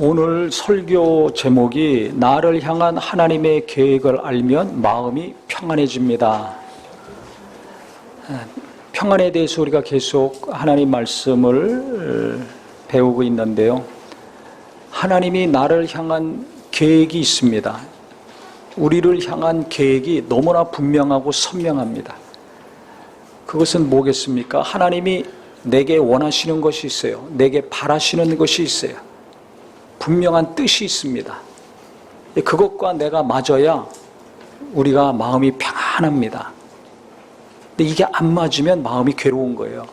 오늘 설교 제목이 나를 향한 하나님의 계획을 알면 마음이 평안해집니다. 평안에 대해서 우리가 계속 하나님 말씀을 배우고 있는데요. 하나님이 나를 향한 계획이 있습니다. 우리를 향한 계획이 너무나 분명하고 선명합니다. 그것은 뭐겠습니까? 하나님이 내게 원하시는 것이 있어요. 내게 바라시는 것이 있어요. 분명한 뜻이 있습니다. 그것과 내가 맞아야 우리가 마음이 평안합니다. 근데 이게 안 맞으면 마음이 괴로운 거예요.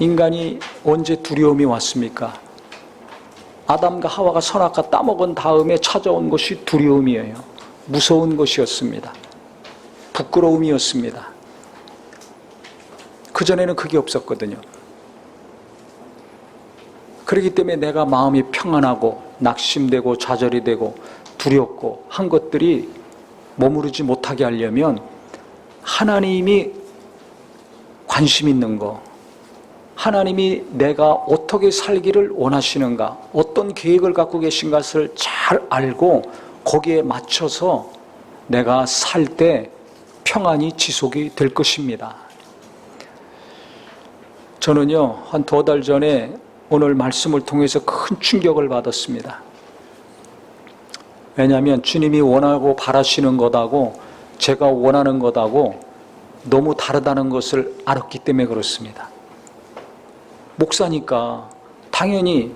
인간이 언제 두려움이 왔습니까? 아담과 하와가 선악과 따먹은 다음에 찾아온 것이 두려움이에요. 무서운 것이었습니다. 부끄러움이었습니다. 그전에는 그게 없었거든요. 그렇기 때문에 내가 마음이 평안하고 낙심되고 좌절이 되고 두렵고 한 것들이 머무르지 못하게 하려면 하나님이 관심 있는 거, 하나님이 내가 어떻게 살기를 원하시는가, 어떤 계획을 갖고 계신 것을 잘 알고 거기에 맞춰서 내가 살 때 평안이 지속이 될 것입니다. 저는요, 한 두 달 전에 오늘 말씀을 통해서 큰 충격을 받았습니다. 왜냐하면 주님이 원하고 바라시는 것하고 제가 원하는 것하고 너무 다르다는 것을 알았기 때문에 그렇습니다. 목사니까 당연히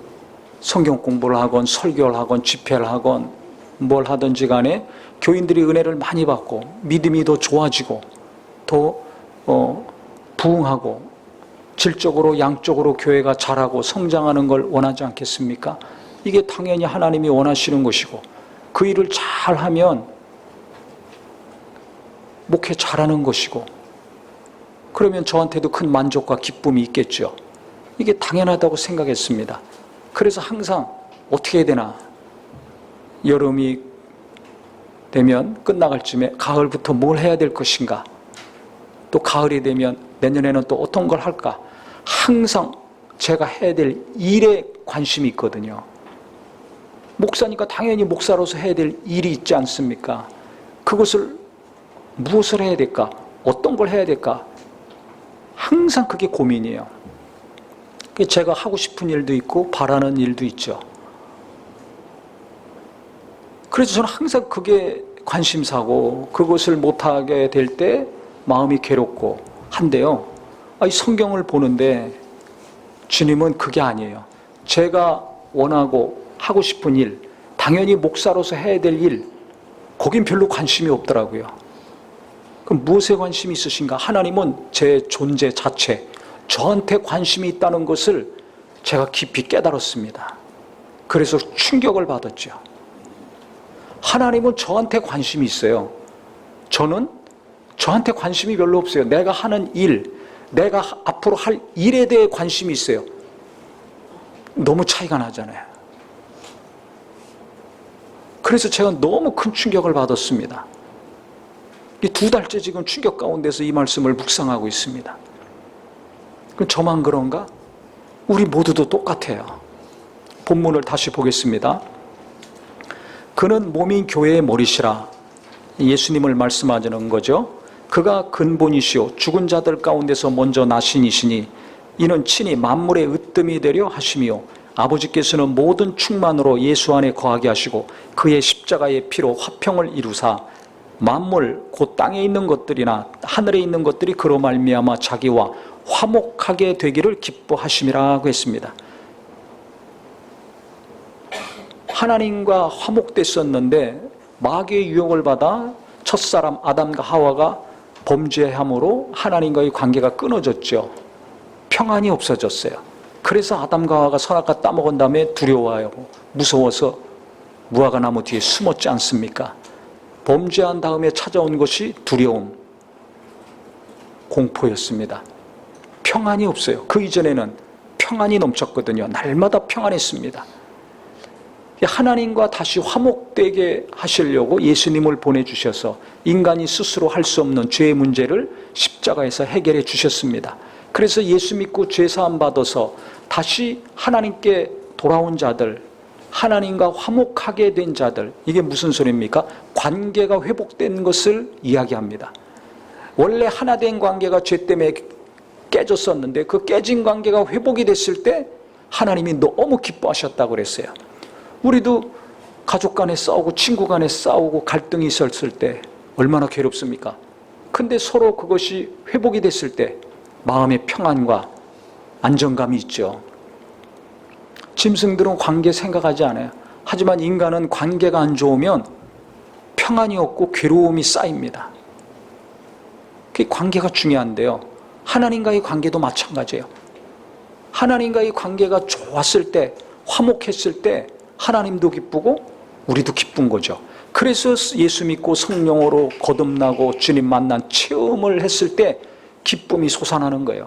성경 공부를 하건 설교를 하건 집회를 하건 뭘 하든지 간에 교인들이 은혜를 많이 받고 믿음이 더 좋아지고 더 어, 부흥하고 질적으로 양적으로 교회가 자라고 성장하는 걸 원하지 않겠습니까? 이게 당연히 하나님이 원하시는 것이고 그 일을 잘 하면 목회 잘하는 것이고 그러면 저한테도 큰 만족과 기쁨이 있겠죠. 이게 당연하다고 생각했습니다. 그래서 항상 어떻게 해야 되나 여름이 되면 끝나갈 쯤에 가을부터 뭘 해야 될 것인가 또 가을이 되면 내년에는 또 어떤 걸 할까 항상 제가 해야 될 일에 관심이 있거든요. 목사니까 당연히 목사로서 해야 될 일이 있지 않습니까? 그것을 무엇을 해야 될까? 어떤 걸 해야 될까? 항상 그게 고민이에요. 제가 하고 싶은 일도 있고 바라는 일도 있죠. 그래서 저는 항상 그게 관심사고 그것을 못하게 될 때 마음이 괴롭고 한데요. 이 성경을 보는데 주님은 그게 아니에요. 제가 원하고 하고 싶은 일, 당연히 목사로서 해야 될 일, 거긴 별로 관심이 없더라고요. 그럼 무엇에 관심이 있으신가? 하나님은 제 존재 자체, 저한테 관심이 있다는 것을 제가 깊이 깨달았습니다. 그래서 충격을 받았죠. 하나님은 저한테 관심이 있어요. 저는 저한테 관심이 별로 없어요. 내가 하는 일, 내가 앞으로 할 일에 대해 관심이 있어요. 너무 차이가 나잖아요. 그래서 제가 너무 큰 충격을 받았습니다. 두 달째 지금 충격 가운데서 이 말씀을 묵상하고 있습니다. 그 저만 그런가? 우리 모두도 똑같아요. 본문을 다시 보겠습니다. 그는 몸이 교회의 머리시라 예수님을 말씀하는 거죠. 그가 근본이시오 죽은 자들 가운데서 먼저 나신 이시니 이는 친히 만물의 으뜸이 되려 하심이요 아버지께서는 모든 충만으로 예수 안에 거하게 하시고 그의 십자가의 피로 화평을 이루사 만물 곧 땅에 있는 것들이나 하늘에 있는 것들이 그로 말미암아 자기와 화목하게 되기를 기뻐하심이라고 했습니다. 하나님과 화목됐었는데 마귀의 유혹을 받아 첫사람 아담과 하와가 범죄함으로 하나님과의 관계가 끊어졌죠. 평안이 없어졌어요. 그래서 아담과 하와가 선악과 따먹은 다음에 두려워하고 무서워서 무화과 나무 뒤에 숨었지 않습니까? 범죄한 다음에 찾아온 것이 두려움, 공포였습니다. 평안이 없어요. 그 이전에는 평안이 넘쳤거든요. 날마다 평안했습니다. 하나님과 다시 화목되게 하시려고 예수님을 보내주셔서 인간이 스스로 할 수 없는 죄의 문제를 십자가에서 해결해 주셨습니다. 그래서 예수 믿고 죄사함 받아서 다시 하나님께 돌아온 자들, 하나님과 화목하게 된 자들, 이게 무슨 소리입니까? 관계가 회복된 것을 이야기합니다. 원래 하나 된 관계가 죄 때문에 깨졌었는데 그 깨진 관계가 회복이 됐을 때 하나님이 너무 기뻐하셨다고 그랬어요. 우리도 가족 간에 싸우고 친구 간에 싸우고 갈등이 있었을 때 얼마나 괴롭습니까? 근데 서로 그것이 회복이 됐을 때 마음의 평안과 안정감이 있죠. 짐승들은 관계 생각하지 않아요. 하지만 인간은 관계가 안 좋으면 평안이 없고 괴로움이 쌓입니다. 그 관계가 중요한데요. 하나님과의 관계도 마찬가지예요. 하나님과의 관계가 좋았을 때, 화목했을 때 하나님도 기쁘고 우리도 기쁜 거죠. 그래서 예수 믿고 성령으로 거듭나고 주님 만난 체험을 했을 때 기쁨이 솟아나는 거예요.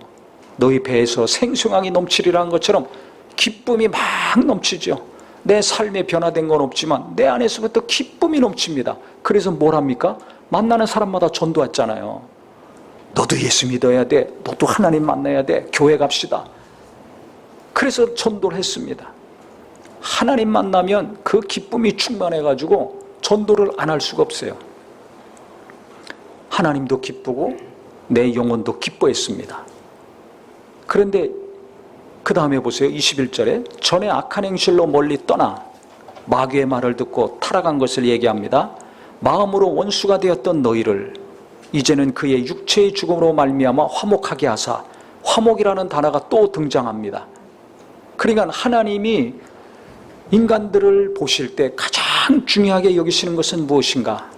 너희 배에서 생수강이 넘치리라는 것처럼 기쁨이 막 넘치죠. 내 삶에 변화된 건 없지만 내 안에서부터 기쁨이 넘칩니다. 그래서 뭘 합니까? 만나는 사람마다 전도했잖아요. 너도 예수 믿어야 돼. 너도 하나님 만나야 돼. 교회 갑시다. 그래서 전도를 했습니다. 하나님 만나면 그 기쁨이 충만해가지고 전도를 안 할 수가 없어요. 하나님도 기쁘고 내 영혼도 기뻐했습니다. 그런데 그 다음에 보세요. 21절에 전에 악한 행실로 멀리 떠나 마귀의 말을 듣고 타락한 것을 얘기합니다. 마음으로 원수가 되었던 너희를 이제는 그의 육체의 죽음으로 말미암아 화목하게 하사 화목이라는 단어가 또 등장합니다. 그러니까 하나님이 인간들을 보실 때 가장 중요하게 여기시는 것은 무엇인가?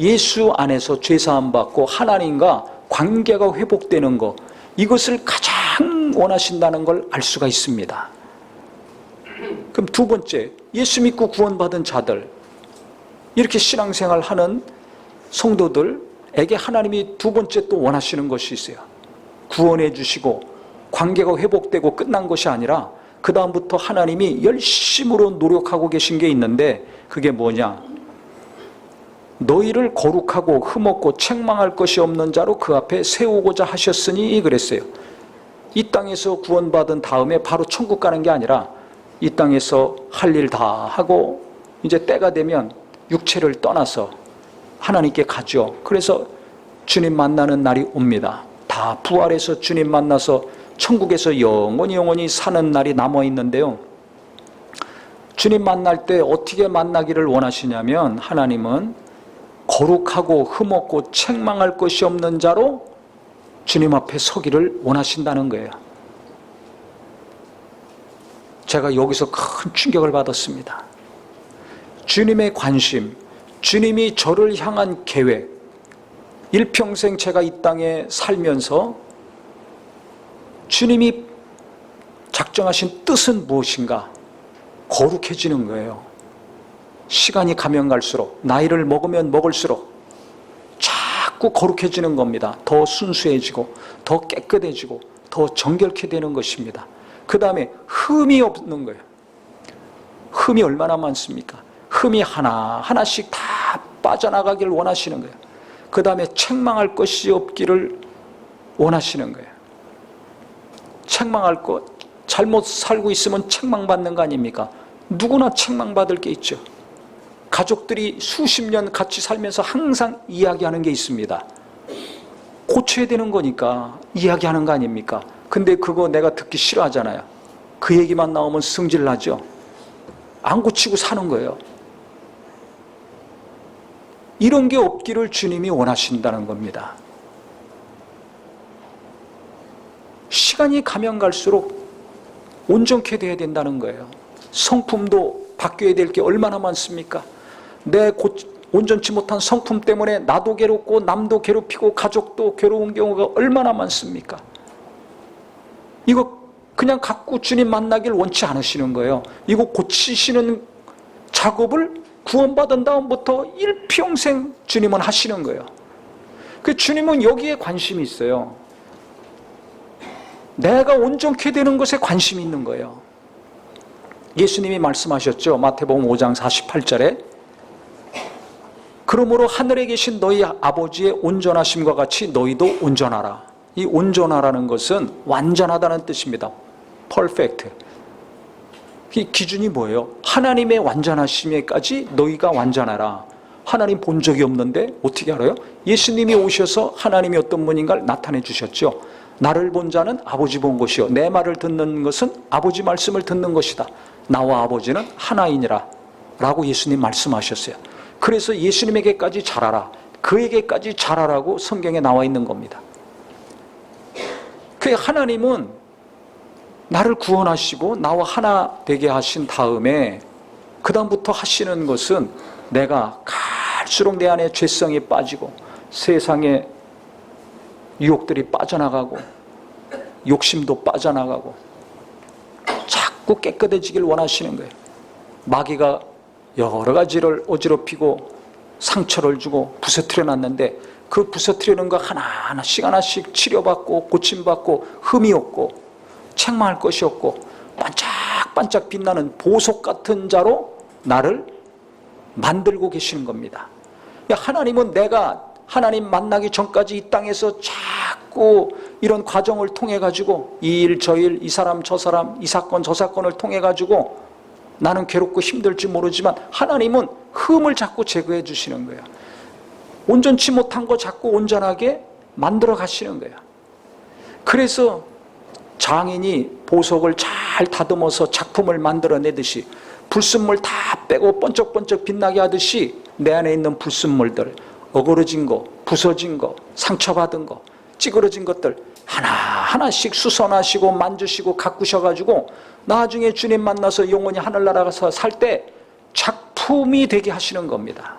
예수 안에서 죄사함 받고 하나님과 관계가 회복되는 것 이것을 가장 원하신다는 걸 알 수가 있습니다. 그럼 두 번째, 예수 믿고 구원받은 자들 이렇게 신앙생활 하는 성도들에게 하나님이 두 번째 또 원하시는 것이 있어요. 구원해 주시고 관계가 회복되고 끝난 것이 아니라 그 다음부터 하나님이 열심으로 노력하고 계신 게 있는데 그게 뭐냐? 너희를 거룩하고 흠없고 책망할 것이 없는 자로 그 앞에 세우고자 하셨으니 그랬어요. 이 땅에서 구원받은 다음에 바로 천국 가는 게 아니라 이 땅에서 할 일 다 하고 이제 때가 되면 육체를 떠나서 하나님께 가죠. 그래서 주님 만나는 날이 옵니다. 다 부활해서 주님 만나서 천국에서 영원히 영원히 사는 날이 남아 있는데요. 주님 만날 때 어떻게 만나기를 원하시냐면 하나님은 거룩하고 흠없고 책망할 것이 없는 자로 주님 앞에 서기를 원하신다는 거예요. 제가 여기서 큰 충격을 받았습니다. 주님의 관심, 주님이 저를 향한 계획, 일평생 제가 이 땅에 살면서 주님이 작정하신 뜻은 무엇인가? 거룩해지는 거예요. 시간이 가면 갈수록, 나이를 먹으면 먹을수록 자꾸 거룩해지는 겁니다. 더 순수해지고, 더 깨끗해지고, 더 정결케 되는 것입니다. 그 다음에 흠이 없는 거예요. 흠이 얼마나 많습니까? 흠이 하나, 하나씩 다 빠져나가기를 원하시는 거예요. 그 다음에 책망할 것이 없기를 원하시는 거예요. 책망할 것, 잘못 살고 있으면 책망받는 거 아닙니까? 누구나 책망받을 게 있죠. 가족들이 수십 년 같이 살면서 항상 이야기하는 게 있습니다. 고쳐야 되는 거니까 이야기하는 거 아닙니까? 근데 그거 내가 듣기 싫어하잖아요. 그 얘기만 나오면 승질 나죠. 안 고치고 사는 거예요. 이런 게 없기를 주님이 원하신다는 겁니다. 시간이 가면 갈수록 온전케 돼야 된다는 거예요. 성품도 바뀌어야 될 게 얼마나 많습니까? 내 고, 온전치 못한 성품 때문에 나도 괴롭고 남도 괴롭히고 가족도 괴로운 경우가 얼마나 많습니까? 이거 그냥 갖고 주님 만나길 원치 않으시는 거예요. 이거 고치시는 작업을 구원받은 다음부터 일평생 주님은 하시는 거예요. 그 주님은 여기에 관심이 있어요. 내가 온전케 되는 것에 관심이 있는 거예요. 예수님이 말씀하셨죠. 마태복음 5장 48절에 그러므로 하늘에 계신 너희 아버지의 온전하심과 같이 너희도 온전하라. 이 온전하라는 것은 완전하다는 뜻입니다. perfect. 이 기준이 뭐예요? 하나님의 완전하심에까지 너희가 완전하라. 하나님 본 적이 없는데 어떻게 알아요? 예수님이 오셔서 하나님이 어떤 분인가를 나타내 주셨죠. 나를 본 자는 아버지 본 것이요. 내 말을 듣는 것은 아버지 말씀을 듣는 것이다. 나와 아버지는 하나이니라. 라고 예수님 말씀하셨어요. 그래서 예수님에게까지 잘하라. 그에게까지 잘하라고 성경에 나와 있는 겁니다. 그 하나님은 나를 구원하시고 나와 하나 되게 하신 다음에 그다음부터 하시는 것은 내가 갈수록 내 안에 죄성이 빠지고 세상에 유혹들이 빠져나가고 욕심도 빠져나가고 자꾸 깨끗해지길 원하시는 거예요. 마귀가 여러 가지를 어지럽히고 상처를 주고 부서뜨려 놨는데 그 부서뜨리는 거 하나하나씩 하나씩 치료받고 고침받고 흠이 없고 책망할 것이 없고 반짝반짝 빛나는 보석 같은 자로 나를 만들고 계시는 겁니다. 하나님은 내가 하나님 만나기 전까지 이 땅에서 자꾸 이런 과정을 통해 가지고 이 일 저 일 이 사람 저 사람 이 사건 저 사건을 통해 가지고 나는 괴롭고 힘들지 모르지만 하나님은 흠을 자꾸 제거해 주시는 거예요. 온전치 못한 거 자꾸 온전하게 만들어 가시는 거예요. 그래서 장인이 보석을 잘 다듬어서 작품을 만들어내듯이 불순물 다 빼고 번쩍번쩍 빛나게 하듯이 내 안에 있는 불순물들, 어그러진 거, 부서진 거, 상처받은 거, 찌그러진 것들 하나하나씩 수선하시고 만주시고 가꾸셔가지고 나중에 주님 만나서 영원히 하늘나라 가서 살 때 작품이 되게 하시는 겁니다.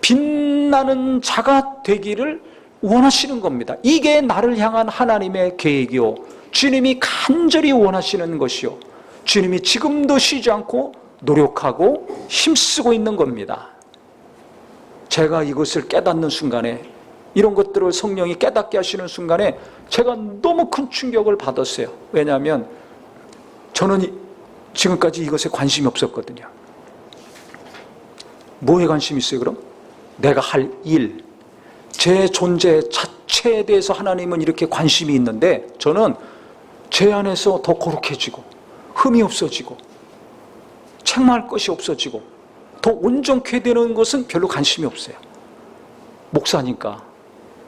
빛나는 자가 되기를 원하시는 겁니다. 이게 나를 향한 하나님의 계획이요. 주님이 간절히 원하시는 것이요. 주님이 지금도 쉬지 않고 노력하고 힘쓰고 있는 겁니다. 제가 이것을 깨닫는 순간에 이런 것들을 성령이 깨닫게 하시는 순간에 제가 너무 큰 충격을 받았어요. 왜냐하면 저는 지금까지 이것에 관심이 없었거든요. 뭐에 관심이 있어요, 그럼? 내가 할 일, 제 존재 자체에 대해서 하나님은 이렇게 관심이 있는데 저는 제 안에서 더 거룩해지고 흠이 없어지고 책망할 것이 없어지고 더 온전케 되는 것은 별로 관심이 없어요. 목사니까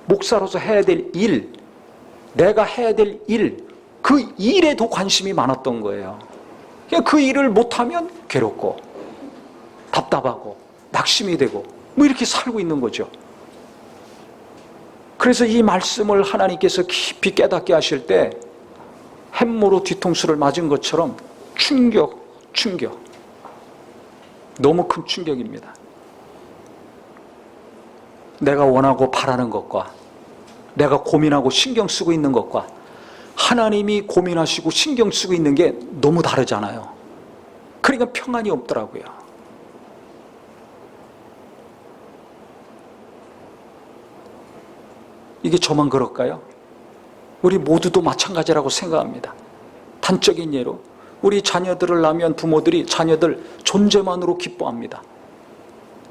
목사로서 해야 될 일, 내가 해야 될 일, 그 일에 더 관심이 많았던 거예요. 그 일을 못하면 괴롭고 답답하고 낙심이 되고 뭐 이렇게 살고 있는 거죠. 그래서 이 말씀을 하나님께서 깊이 깨닫게 하실 때 햄모로 뒤통수를 맞은 것처럼 충격, 충격. 너무 큰 충격입니다. 내가 원하고 바라는 것과 내가 고민하고 신경 쓰고 있는 것과 하나님이 고민하시고 신경 쓰고 있는 게 너무 다르잖아요. 그러니까 평안이 없더라고요. 이게 저만 그럴까요? 우리 모두도 마찬가지라고 생각합니다. 단적인 예로 우리 자녀들을 낳으면 부모들이 자녀들 존재만으로 기뻐합니다.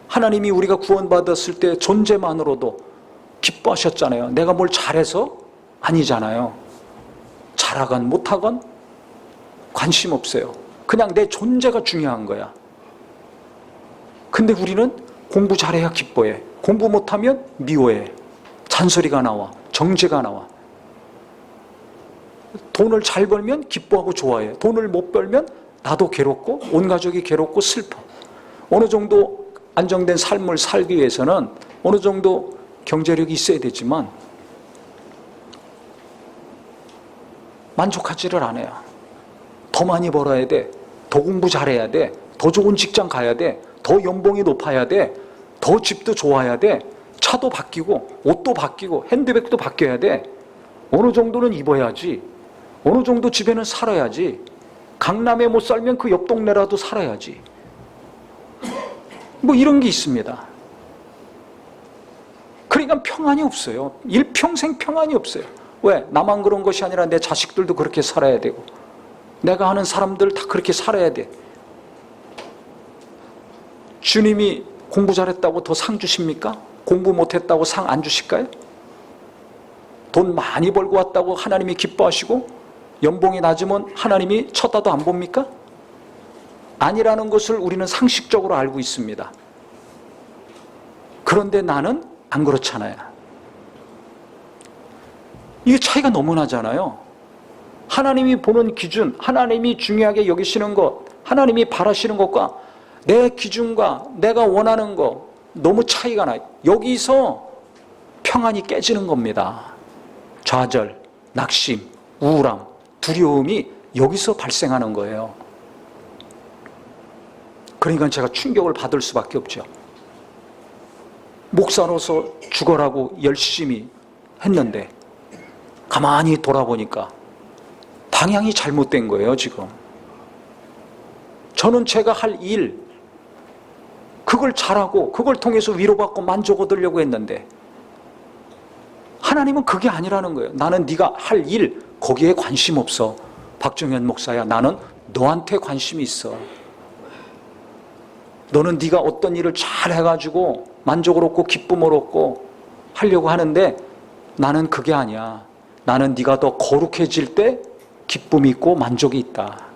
하나님이 우리가 구원받았을 때 존재만으로도 기뻐하셨잖아요. 내가 뭘 잘해서 아니잖아요. 잘하건 못하건 관심 없어요. 그냥 내 존재가 중요한 거야. 근데 우리는 공부 잘해야 기뻐해. 공부 못하면 미워해. 잔소리가 나와. 정죄가 나와. 돈을 잘 벌면 기뻐하고 좋아해. 돈을 못 벌면 나도 괴롭고 온 가족이 괴롭고 슬퍼. 어느 정도 안정된 삶을 살기 위해서는 어느 정도 경제력이 있어야 되지만 만족하지를 않아요. 더 많이 벌어야 돼. 더 공부 잘해야 돼. 더 좋은 직장 가야 돼. 더 연봉이 높아야 돼. 더 집도 좋아야 돼. 차도 바뀌고 옷도 바뀌고 핸드백도 바뀌어야 돼. 어느 정도는 입어야지. 어느 정도 집에는 살아야지. 강남에 못 살면 그 옆 동네라도 살아야지. 뭐 이런 게 있습니다. 그러니까 평안이 없어요. 일평생 평안이 없어요. 왜? 나만 그런 것이 아니라 내 자식들도 그렇게 살아야 되고, 내가 아는 사람들 다 그렇게 살아야 돼. 주님이 공부 잘했다고 더 상 주십니까? 공부 못했다고 상 안 주실까요? 돈 많이 벌고 왔다고 하나님이 기뻐하시고, 연봉이 낮으면 하나님이 쳐다도 안 봅니까? 아니라는 것을 우리는 상식적으로 알고 있습니다. 그런데 나는 안 그렇잖아요. 이게 차이가 너무 나잖아요. 하나님이 보는 기준, 하나님이 중요하게 여기시는 것, 하나님이 바라시는 것과 내 기준과 내가 원하는 것 너무 차이가 나요. 여기서 평안이 깨지는 겁니다. 좌절, 낙심, 우울함, 두려움이 여기서 발생하는 거예요. 그러니까 제가 충격을 받을 수밖에 없죠. 목사로서 죽어라고 열심히 했는데 가만히 돌아보니까 방향이 잘못된 거예요, 지금. 저는 제가 할 일, 그걸 잘하고 그걸 통해서 위로받고 만족 얻으려고 했는데 하나님은 그게 아니라는 거예요. 나는 네가 할 일, 거기에 관심 없어. 박정현 목사야, 나는 너한테 관심이 있어. 너는 네가 어떤 일을 잘 해가지고 만족을 얻고 기쁨을 얻고 하려고 하는데 나는 그게 아니야. 나는 네가 더 거룩해질 때 기쁨이 있고 만족이 있다.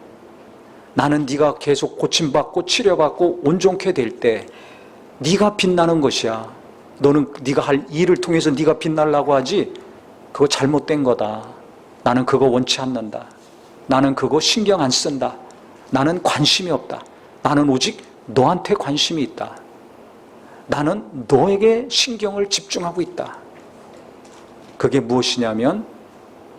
나는 네가 계속 고침받고 치료받고 온전케 될 때 네가 빛나는 것이야. 너는 네가 할 일을 통해서 네가 빛나려고 하지 그거 잘못된 거다. 나는 그거 원치 않는다. 나는 그거 신경 안 쓴다. 나는 관심이 없다. 나는 오직 너한테 관심이 있다. 나는 너에게 신경을 집중하고 있다. 그게 무엇이냐면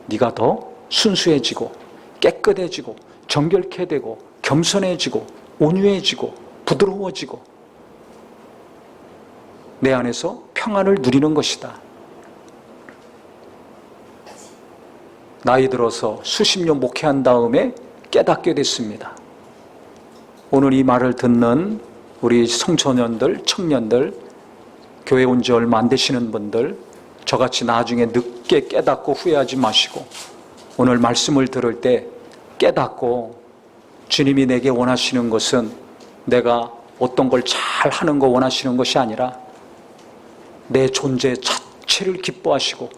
네가 더 순수해지고 깨끗해지고 정결케 되고 겸손해지고 온유해지고 부드러워지고 내 안에서 평안을 누리는 것이다. 나이 들어서 수십 년 목회한 다음에 깨닫게 됐습니다. 오늘 이 말을 듣는 우리 청소년들, 청년들, 교회 온 지 얼마 안 되시는 분들, 저같이 나중에 늦게 깨닫고 후회하지 마시고, 오늘 말씀을 들을 때 깨닫고, 주님이 내게 원하시는 것은 내가 어떤 걸 잘 하는 거 원하시는 것이 아니라, 내 존재 자체를 기뻐하시고,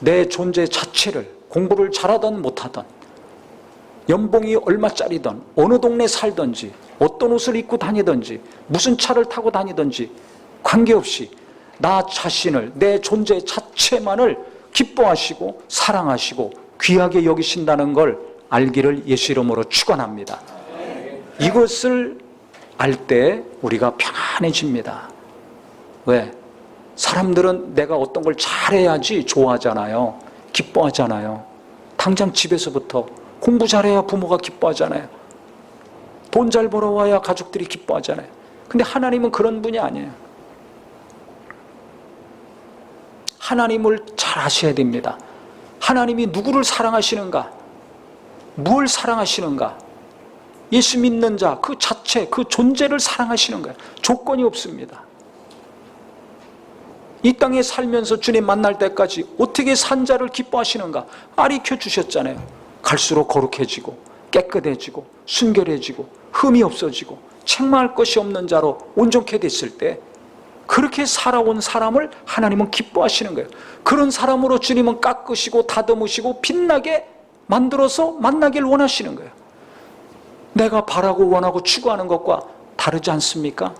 내 존재 자체를 공부를 잘하든 못하든, 연봉이 얼마짜리든 어느 동네 살든지 어떤 옷을 입고 다니든지 무슨 차를 타고 다니든지 관계없이 나 자신을 내 존재 자체만을 기뻐하시고 사랑하시고 귀하게 여기신다는 걸 알기를 예수 이름으로 축원합니다. 이것을 알 때 우리가 평안해집니다. 왜? 사람들은 내가 어떤 걸 잘해야지 좋아하잖아요. 기뻐하잖아요. 당장 집에서부터 공부 잘해야 부모가 기뻐하잖아요. 돈 잘 벌어와야 가족들이 기뻐하잖아요. 근데 하나님은 그런 분이 아니에요. 하나님을 잘 아셔야 됩니다. 하나님이 누구를 사랑하시는가? 무엇을 사랑하시는가? 예수 믿는 자, 그 자체, 그 존재를 사랑하시는 거예요. 조건이 없습니다. 이 땅에 살면서 주님 만날 때까지 어떻게 산 자를 기뻐하시는가? 아리켜 주셨잖아요. 갈수록 거룩해지고 깨끗해지고 순결해지고 흠이 없어지고 책망할 것이 없는 자로 온전케 됐을 때 그렇게 살아온 사람을 하나님은 기뻐하시는 거예요. 그런 사람으로 주님은 깎으시고 다듬으시고 빛나게 만들어서 만나길 원하시는 거예요. 내가 바라고 원하고 추구하는 것과 다르지 않습니까?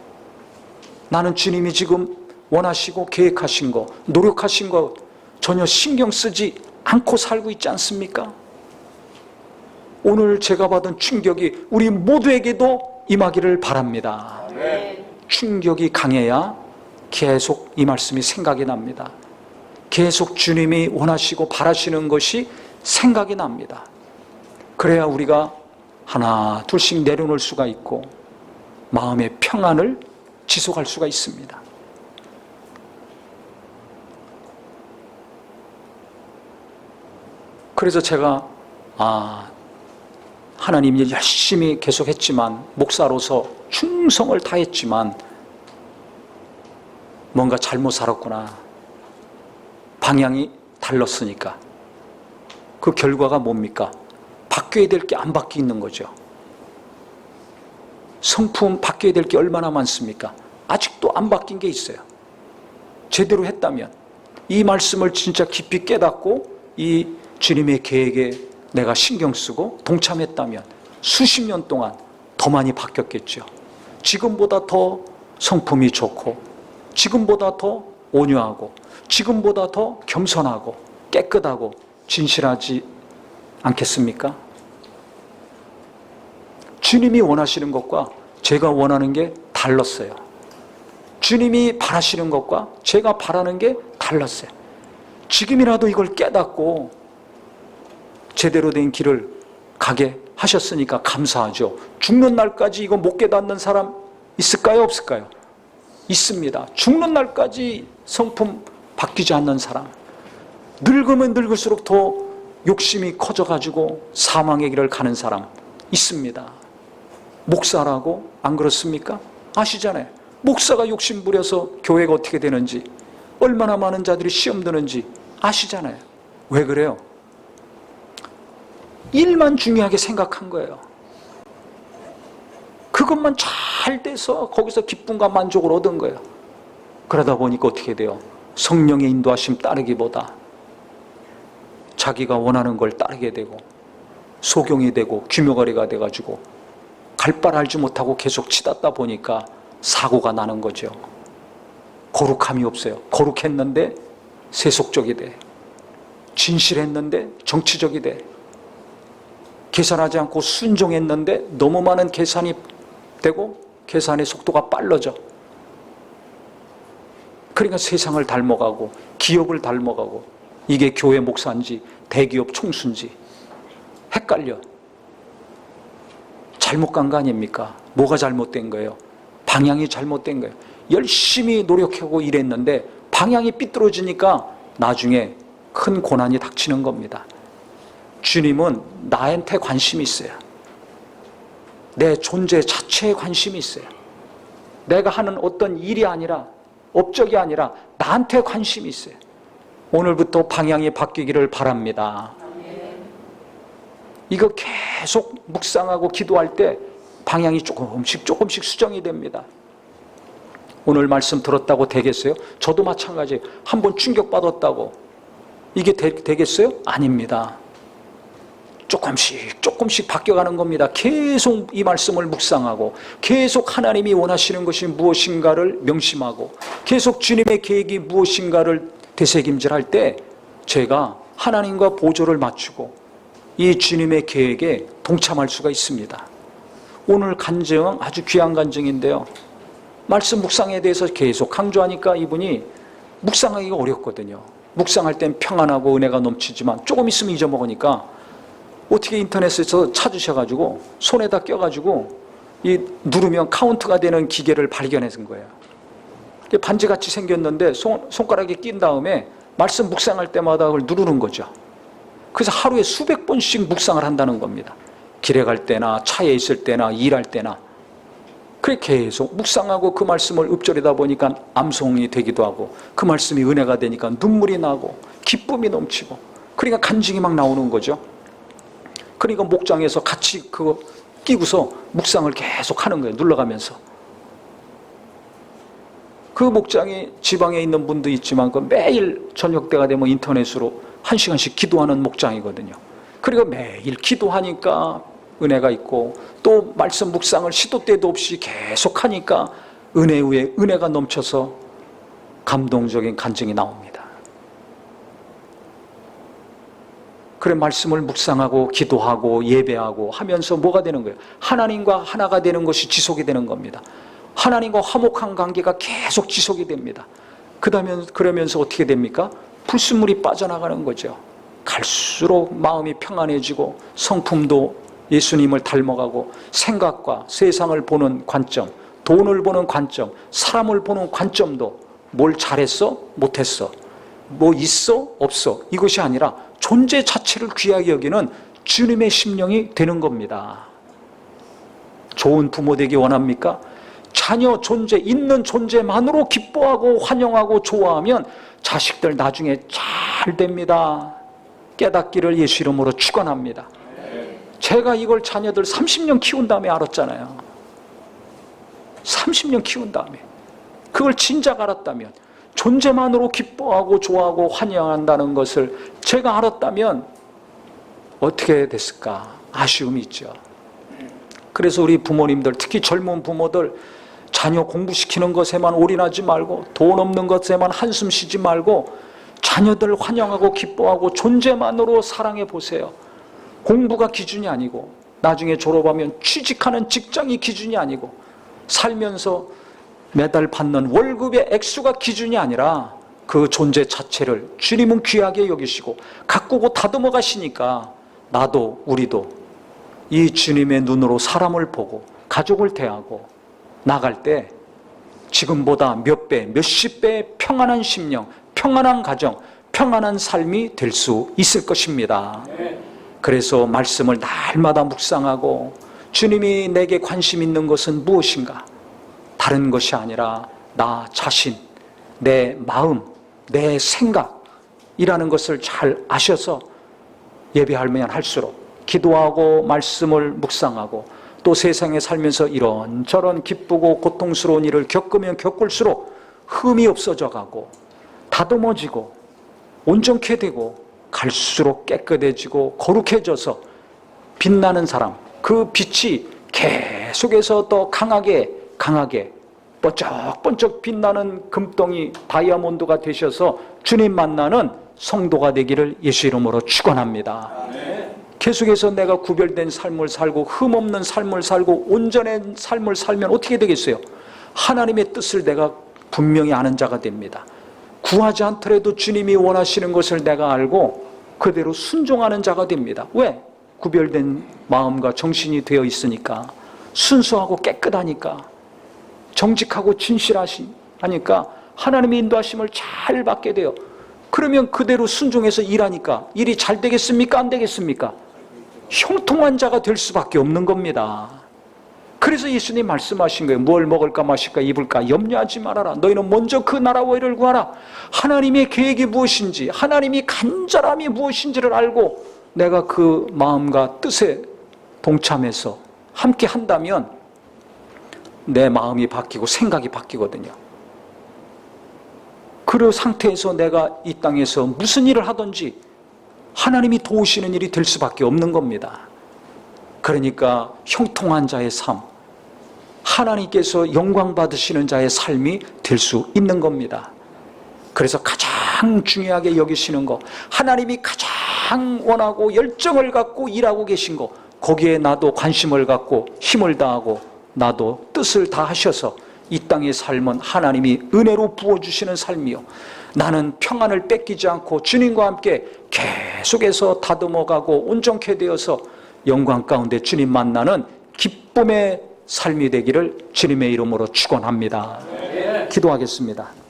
나는 주님이 지금 원하시고 계획하신 거, 노력하신 거 전혀 신경 쓰지 않고 살고 있지 않습니까? 오늘 제가 받은 충격이 우리 모두에게도 임하기를 바랍니다. 충격이 강해야 계속 이 말씀이 생각이 납니다. 계속 주님이 원하시고 바라시는 것이 생각이 납니다. 그래야 우리가 하나, 둘씩 내려놓을 수가 있고 마음의 평안을 지속할 수가 있습니다. 그래서 제가 아 하나님 일 열심히 계속했지만 목사로서 충성을 다했지만 뭔가 잘못 살았구나 방향이 달랐으니까 그 결과가 뭡니까? 바뀌어야 될 게 안 바뀌는 거죠. 성품 바뀌어야 될 게 얼마나 많습니까? 아직도 안 바뀐 게 있어요. 제대로 했다면 이 말씀을 진짜 깊이 깨닫고 이 주님의 계획에 내가 신경 쓰고 동참했다면 수십 년 동안 더 많이 바뀌었겠죠. 지금보다 더 성품이 좋고, 지금보다 더 온유하고, 지금보다 더 겸손하고, 깨끗하고, 진실하지 않겠습니까? 주님이 원하시는 것과 제가 원하는 게 달랐어요. 주님이 바라시는 것과 제가 바라는 게 달랐어요. 지금이라도 이걸 깨닫고 제대로 된 길을 가게 하셨으니까 감사하죠. 죽는 날까지 이거 못 깨닫는 사람 있을까요? 없을까요? 있습니다. 죽는 날까지 성품 바뀌지 않는 사람. 늙으면 늙을수록 더 욕심이 커져가지고 사망의 길을 가는 사람 있습니다. 목사라고 안 그렇습니까? 아시잖아요. 목사가 욕심 부려서 교회가 어떻게 되는지, 얼마나 많은 자들이 시험 드는지 아시잖아요. 왜 그래요? 일만 중요하게 생각한 거예요. 그것만 잘 돼서 거기서 기쁨과 만족을 얻은 거예요. 그러다 보니까 어떻게 돼요? 성령의 인도하심 따르기보다 자기가 원하는 걸 따르게 되고 소경이 되고 귀묘가리가 돼가지고 갈 바를 알지 못하고 계속 치닫다 보니까 사고가 나는 거죠. 거룩함이 없어요. 거룩했는데 세속적이 돼. 진실했는데 정치적이 돼. 계산하지 않고 순종했는데 너무 많은 계산이 되고 계산의 속도가 빨라져. 그러니까 세상을 닮아가고 기업을 닮아가고 이게 교회 목사인지 대기업 총수인지 헷갈려. 잘못 간 거 아닙니까? 뭐가 잘못된 거예요? 방향이 잘못된 거예요. 열심히 노력하고 일했는데 방향이 삐뚤어지니까 나중에 큰 고난이 닥치는 겁니다. 주님은 나한테 관심이 있어요. 내 존재 자체에 관심이 있어요. 내가 하는 어떤 일이 아니라, 업적이 아니라 나한테 관심이 있어요. 오늘부터 방향이 바뀌기를 바랍니다. 이거 계속 묵상하고 기도할 때 방향이 조금씩 조금씩 수정이 됩니다. 오늘 말씀 들었다고 되겠어요? 저도 마찬가지예요. 한번 충격받았다고. 이게 되, 되겠어요? 아닙니다. 조금씩 조금씩 바뀌어가는 겁니다. 계속 이 말씀을 묵상하고 계속 하나님이 원하시는 것이 무엇인가를 명심하고 계속 주님의 계획이 무엇인가를 되새김질할 때 제가 하나님과 보조를 맞추고 이 주님의 계획에 동참할 수가 있습니다. 오늘 간증은 아주 귀한 간증인데요. 말씀 묵상에 대해서 계속 강조하니까 이분이 묵상하기가 어렵거든요. 묵상할 땐 평안하고 은혜가 넘치지만 조금 있으면 잊어먹으니까 어떻게 인터넷에서 찾으셔가지고 손에다 껴가지고 이 누르면 카운트가 되는 기계를 발견해서 거예요. 반지같이 생겼는데 손, 손가락에 낀 다음에 말씀 묵상할 때마다 그걸 누르는 거죠. 그래서 하루에 수백 번씩 묵상을 한다는 겁니다. 길에 갈 때나 차에 있을 때나 일할 때나 그래 계속 묵상하고 그 말씀을 읊조리다 보니까 암송이 되기도 하고 그 말씀이 은혜가 되니까 눈물이 나고 기쁨이 넘치고 그러니까 간증이 막 나오는 거죠. 그러니까 목장에서 같이 그거 끼고서 묵상을 계속 하는 거예요. 눌러가면서. 그 목장이 지방에 있는 분도 있지만 그 매일 저녁 때가 되면 인터넷으로 한 시간씩 기도하는 목장이거든요. 그리고 매일 기도하니까 은혜가 있고 또 말씀 묵상을 시도 때도 없이 계속 하니까 은혜 위에 은혜가 넘쳐서 감동적인 간증이 나옵니다. 그래 말씀을 묵상하고 기도하고 예배하고 하면서 뭐가 되는 거예요? 하나님과 하나가 되는 것이 지속이 되는 겁니다. 하나님과 화목한 관계가 계속 지속이 됩니다. 그다음에 그러면서 어떻게 됩니까? 불순물이 빠져나가는 거죠. 갈수록 마음이 평안해지고 성품도 예수님을 닮아가고 생각과 세상을 보는 관점, 돈을 보는 관점, 사람을 보는 관점도 뭘 잘했어? 못했어. 뭐 있어? 없어. 이것이 아니라 존재 자체를 귀하게 여기는 주님의 심령이 되는 겁니다. 좋은 부모 되기 원합니까? 자녀 존재, 있는 존재만으로 기뻐하고 환영하고 좋아하면 자식들 나중에 잘 됩니다. 깨닫기를 예수 이름으로 축원합니다. 제가 이걸 자녀들 30년 키운 다음에 알았잖아요. 30년 키운 다음에. 그걸 진작 알았다면, 존재만으로 기뻐하고 좋아하고 환영한다는 것을 제가 알았다면, 어떻게 됐을까? 아쉬움이 있죠. 그래서 우리 부모님들, 특히 젊은 부모들, 자녀 공부시키는 것에만 올인하지 말고, 돈 없는 것에만 한숨 쉬지 말고, 자녀들 환영하고 기뻐하고 존재만으로 사랑해 보세요. 공부가 기준이 아니고, 나중에 졸업하면 취직하는 직장이 기준이 아니고, 살면서 매달 받는 월급의 액수가 기준이 아니라 그 존재 자체를 주님은 귀하게 여기시고 가꾸고 다듬어 가시니까 나도 우리도 이 주님의 눈으로 사람을 보고 가족을 대하고 나갈 때 지금보다 몇 배, 몇십 배의 평안한 심령, 평안한 가정, 평안한 삶이 될 수 있을 것입니다. 그래서 말씀을 날마다 묵상하고 주님이 내게 관심 있는 것은 무엇인가? 다른 것이 아니라 나 자신, 내 마음, 내 생각이라는 것을 잘 아셔서 예배하면 할수록 기도하고 말씀을 묵상하고 또 세상에 살면서 이런저런 기쁘고 고통스러운 일을 겪으면 겪을수록 흠이 없어져 가고 다듬어지고 온전케 되고 갈수록 깨끗해지고 거룩해져서 빛나는 사람 그 빛이 계속해서 더 강하게 강하게 번쩍번쩍 빛나는 금덩이 다이아몬드가 되셔서 주님 만나는 성도가 되기를 예수 이름으로 축원합니다. 계속해서 내가 구별된 삶을 살고 흠 없는 삶을 살고 온전한 삶을 살면 어떻게 되겠어요? 하나님의 뜻을 내가 분명히 아는 자가 됩니다. 구하지 않더라도 주님이 원하시는 것을 내가 알고 그대로 순종하는 자가 됩니다. 왜? 구별된 마음과 정신이 되어 있으니까 순수하고 깨끗하니까 정직하고 진실하시니까 하나님의 인도하심을 잘 받게 돼요. 그러면 그대로 순종해서 일하니까 일이 잘 되겠습니까? 안 되겠습니까? 형통한 자가 될 수밖에 없는 겁니다. 그래서 예수님 말씀하신 거예요. 뭘 먹을까 마실까 입을까 염려하지 말아라. 너희는 먼저 그 나라와 일을 구하라. 하나님의 계획이 무엇인지 하나님이 간절함이 무엇인지를 알고 내가 그 마음과 뜻에 동참해서 함께 한다면 내 마음이 바뀌고 생각이 바뀌거든요. 그 상태에서 내가 이 땅에서 무슨 일을 하든지 하나님이 도우시는 일이 될 수밖에 없는 겁니다. 그러니까 형통한 자의 삶, 하나님께서 영광 받으시는 자의 삶이 될 수 있는 겁니다. 그래서 가장 중요하게 여기시는 거, 하나님이 가장 원하고 열정을 갖고 일하고 계신 거, 거기에 나도 관심을 갖고 힘을 다하고 나도 뜻을 다 하셔서 이 땅의 삶은 하나님이 은혜로 부어주시는 삶이요. 나는 평안을 뺏기지 않고 주님과 함께 계속해서 다듬어가고 온전케 되어서 영광 가운데 주님 만나는 기쁨의 삶이 되기를 주님의 이름으로 축원합니다. 기도하겠습니다.